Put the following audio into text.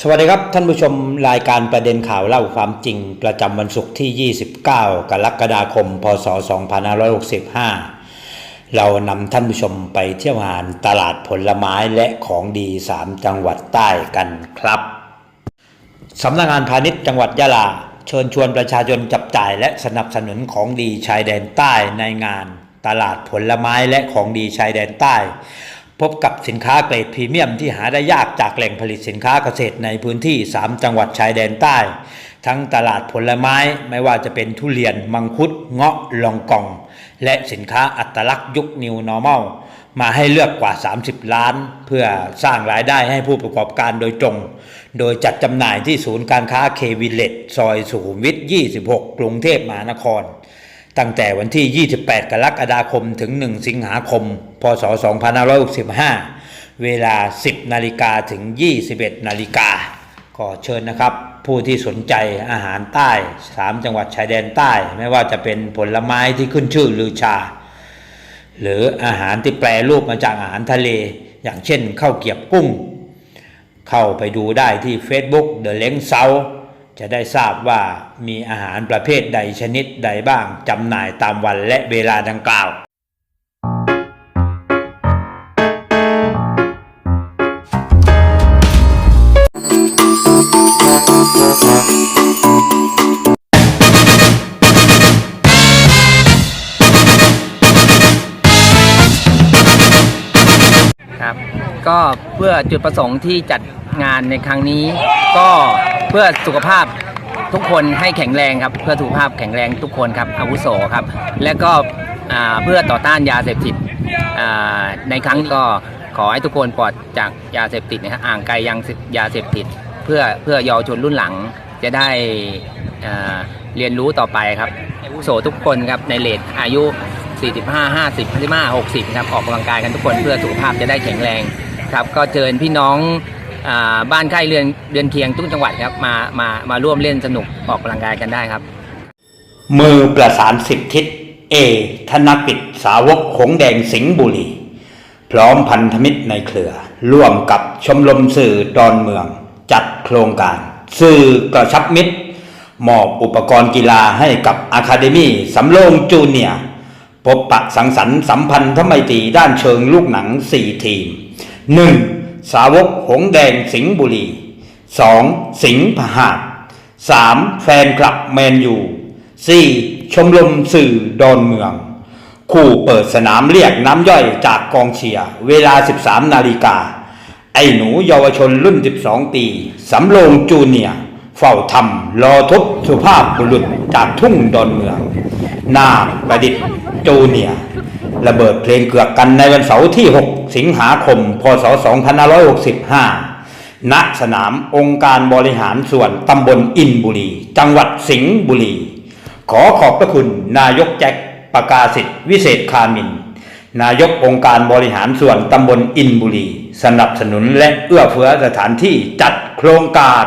สวัสดีครับท่านผู้ชมรายการประเด็นข่าวเล่าความจริง ประจำวันศุกร์ที่ 29 กรกฎาคม พศ 2565 เรานำท่านผู้ชมไปเที่ยวงานตลาดผลไม้และของดี 3 จังหวัดใต้กันครับสำนักงานพาณิชย์จังหวัดยะลา เชิญชวนประชาชนจับจ่ายและสนับสนุนของดีชายแดนใต้ในงาน ตลาดผลไม้และของดีชายแดนใต้ พบกับสินค้าเกรดพรีเมียมที่หาได้ยากจากแหล่งผลิตสินค้าเกษตรในพื้นที่ 3 จังหวัดชายแดนใต้ ทั้งตลาดผลไม้ไม่ว่าจะเป็นทุเรียน มังคุด เงาะลองกอง และสินค้าอัตลักษณ์ยุค New Normal มาให้เลือกกว่า 30 ล้าน เพื่อสร้างรายได้ให้ผู้ประกอบการโดยตรง โดยจัดจำหน่ายที่ศูนย์การค้าเควิเลตซอยสุขุมวิท 26 กรุงเทพมหานคร ตั้งแต่วันที่ 28 กรกฎาคมถึง 1 สิงหาคม พศ 2565 เวลา 10 นาฬิกาถึง 21 นาฬิกาก็เชิญนะครับ ผู้ที่สนใจอาหารใต้ 3 จังหวัดชายแดนใต้ ไม่ว่าจะเป็นผลไม้ที่ขึ้นชื่อลือชา หรืออาหารที่แปรรูปมาจากอาหารทะเล อย่างเช่นข้าวเกรียบกุ้ง เข้าไปดูได้ที่ Facebook The เล้งเซา จะได้ทราบว่ามีอาหารประเภทใดชนิดใดบ้างจำหน่ายตามวันและเวลาดังกล่าวครับ ก็เพื่อจุดประสงค์ที่จัดงานในครั้งนี้ก็ เพื่อสุขภาพทุกคนให้แข็งแรงครับ เพื่อสุขภาพแข็งแรงทุกคนครับอาวุโสครับ และก็เพื่อต่อต้านยาเสพติดในครั้งนี้ก็ขอให้ทุกคนปลอดจากยาเสพติดนะครับอ่างไกลยังยาเสพติด เพื่อเพื่อเยาวชนรุ่นหลังจะได้เรียนรู้ต่อไปครับอาวุโสทุกคนครับในเลทอายุ 45 50 55 60 ครับออกกำลังกายกันทุกคนเพื่อสุขภาพจะได้แข็งแรงครับ ก็เชิญพี่น้อง บ้านใกล้เรือนเรือนเคียงทุกจังหวัดครับมามามาร่วมเล่นสนุกออกกำลังกายกันได้ครับ มือประสานสิบทิศเอธนกิจสาวกหงแดงสิงห์บุรี พร้อมพันธมิตรในเครือ ร่วมกับชมรมสื่อดอนเมือง จัดโครงการ สื่อกระชับมิตร มอบอุปกรณ์กีฬาให้กับอะคาเดมี่สำโรงจูเนียพบปะสังสรรค์สัมพันธไมตรีด้านเชิงลูกหนัง 4 ทีม 1. สาวกหงแดงสิงห์บุรี 2. สิงห์พหาด 3. แฟนคลับแมนยู 4. ชมรมสื่อดอนเมือง คู่เปิดสนามเรียกน้ำย่อยจากกองเชียร์เวลา 13 นาฬิกา ไอ้หนูเยาวชนรุ่น 12 ปี สำโรงจูเนียเฝ้าทำรอทบสุภาพบุรุษจากทุ่งดอนเมือง นาประดิษฐ์จูเนีย ระเบิดเพลงเกือกกันในวันเสาร์ที่ 6 สิงหาคม พศ 2565 ณ สนามองค์การบริหารส่วนตำบลอินบุรี จังหวัดสิงห์บุรี ขอขอบพระคุณนายกแจ็คประกาศิทธิ์วิเศษคามิน นายกองค์การบริหารส่วนตำบลอินบุรี สนับสนุนและเอื้อเฟื้อสถานที่จัดโครงการ